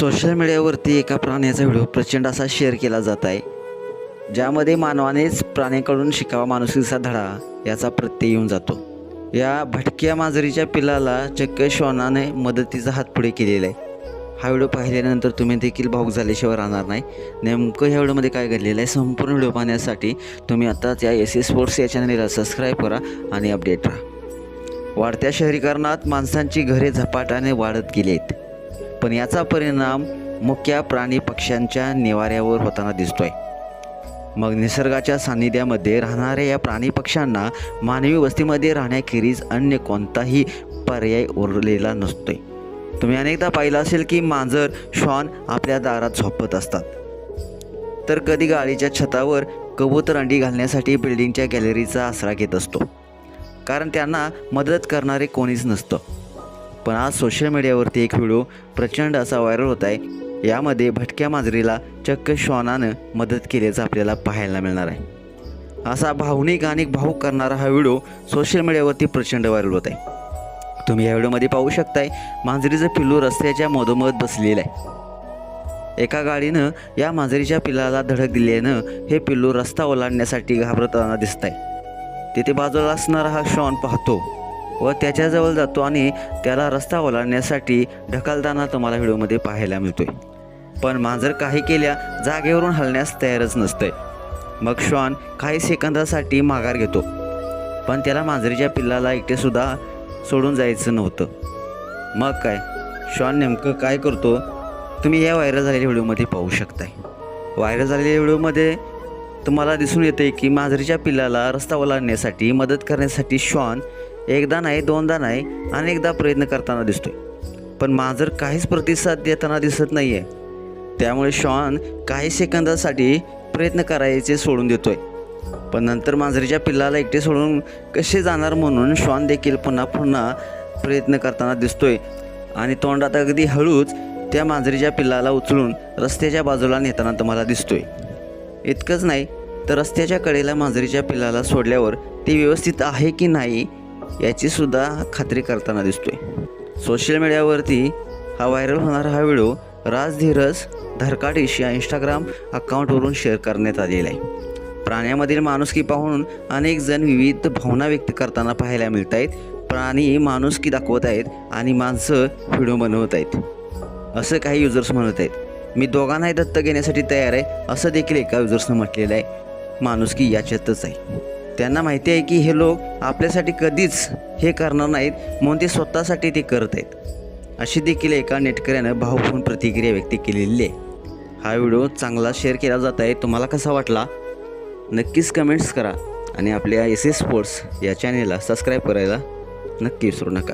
Social मीडियावरती एका प्राण्याचा व्हिडिओ प्रचंड असा शेअर केला जात आहे. ज्यामध्ये मानवानेच प्राण्याकडून शिकावा माणुसकीचा धडा याचा प्रत्यय येऊन जातो. या भटक्या मांजरीच्या पिलाला चक्क श्वानाने मदतीचा हात पुढे केलेला आहे. हा व्हिडिओ पाहिल्यानंतर तुम्ही देखील भाऊक झाल्याशिवाय राहणार नाही. नेमकं ह्या व्हिडिओमध्ये काय घडलेलं आहे संपूर्ण व्हिडिओ पाहण्यासाठी तुम्ही आताच या एस एस स्पोर्ट्स या चॅनलला सबस्क्राईब करा आणि अपडेट राहा. वाढत्या शहरीकरणात माणसांची घरे झपाट्याने वाढत गेली आहेत. पण याचा परिणाम मुख्य प्राणी पक्ष्यांच्या निवाऱ्यावर होताना दिसतोय. मग निसर्गाच्या सान्निध्यामध्ये राहणाऱ्या या प्राणी पक्ष्यांना मानवी वस्तीमध्ये राहण्याखेरीज अन्य कोणताही पर्याय उरलेला नसतोय. तुम्ही अनेकदा पाहिलं असेल की मांजर श्वान आपल्या दारात झोपत असतात. तर कधी गाडीच्या छतावर कबूतर अंडी घालण्यासाठी बिल्डिंगच्या गॅलरीचा आसरा घेत असतो. कारण त्यांना मदत करणारे कोणीच नसतं. पण आज सोशल मीडियावरती एक व्हिडिओ प्रचंड असा व्हायरल होत आहे. यामध्ये भटक्या मांजरीला चक्क श्वानानं मदत केल्याचं आपल्याला पाहायला मिळणार आहे. असा भावनिक आणि भावूक करणारा हा व्हिडिओ सोशल मीडियावरती प्रचंड व्हायरल होत आहे. तुम्ही या व्हिडिओमध्ये पाहू शकताय मांजरीचं पिल्लू रस्त्याच्या मधोमध बसलेलं आहे. एका गाडीनं या मांजरीच्या पिल्लाला धडक दिल्यानं हे पिल्लू रस्ता ओलांडण्यासाठी घाबरताना दिसत आहे तिथे बाजूला असणारा हा शॉन पाहतो. व त्याच्याजवळ जातो आणि त्याला रस्ता ओलांडण्यासाठी ढकलताना तुम्हाला व्हिडिओमध्ये पाहायला मिळतोय. पण मांजर काही केल्या जागेवरून हलण्यास तयारच नसतंय. मग श्वान काही सेकंदासाठी माघार घेतो. पण त्याला मांजरीच्या पिल्लाला एकटेसुद्धा सोडून जायचं नव्हतं. मग काय? श्वान नेमकं काय करतो? तुम्ही या व्हायरल झालेल्या व्हिडिओमध्ये पाहू शकताय. व्हायरल झालेल्या व्हिडिओमध्ये तुम्हाला दिसून येते की मांजरीच्या पिल्लाला रस्ता ओलांडण्यासाठी मदत करण्यासाठी श्वान एकदा नाही दोनदा नाही अनेकदा प्रयत्न करताना दिसतोय. पण मांजर काहीच प्रतिसाद देताना दिसत नाही आहे त्यामुळे श्वान काही सेकंदासाठी प्रयत्न करायचे सोडून देतोय. पण नंतर मांजरीच्या पिल्लाला एकटे सोडून कसे जाणार म्हणून श्वान देखील पुन्हा पुन्हा प्रयत्न करताना दिसतोय. आणि तोंडात अगदी हळूच त्या मांजरीच्या पिल्लाला उचलून रस्त्याच्या बाजूला नेताना तुम्हाला दिसतोय. इतकंच नाही तर रस्त्याच्या कडेला मांजरीच्या पिल्लाला सोडल्यावर ते व्यवस्थित आहे की नाही याची सुद्धा खात्री करताना दिसतोय. सोशल मीडियावरती हा व्हायरल होणारा हा व्हिडिओ राजधीरस धरकाटीश या इंस्टाग्राम अकाउंटवरून शेअर करण्यात आलेला आहे. प्राण्यामधील माणुसकी पाहून अनेक जण विविध भावना व्यक्त करताना पाहायला मिळत आहेत प्राणी माणुसकी दाखवत आहेत आणि माणसं व्हिडिओ बनवत आहेत. असं काही युजर्स म्हणत आहेत. मी दोघांनाही दत्त घेण्यासाठी तयार आहे असं देखील एका युजर्सनं म्हटलेलं आहे. माणुसकी याच्यातच आहे. त्यांना माहिती आहे की हे लोक आपल्यासाठी कधीच हे करणार नाहीत म्हणून ते स्वतःसाठी ते करत आहेत. अशी देखील एका नेटकऱ्यानं भावपूर्ण प्रतिक्रिया व्यक्त केलेली आहे. हा व्हिडिओ चांगला शेअर केला जात आहे. तुम्हाला कसा वाटला? नक्कीच कमेंट्स करा आणि आपल्या एस एस स्पोर्ट्स या चॅनेलला सबस्क्राईब करायला नक्की विसरू नका.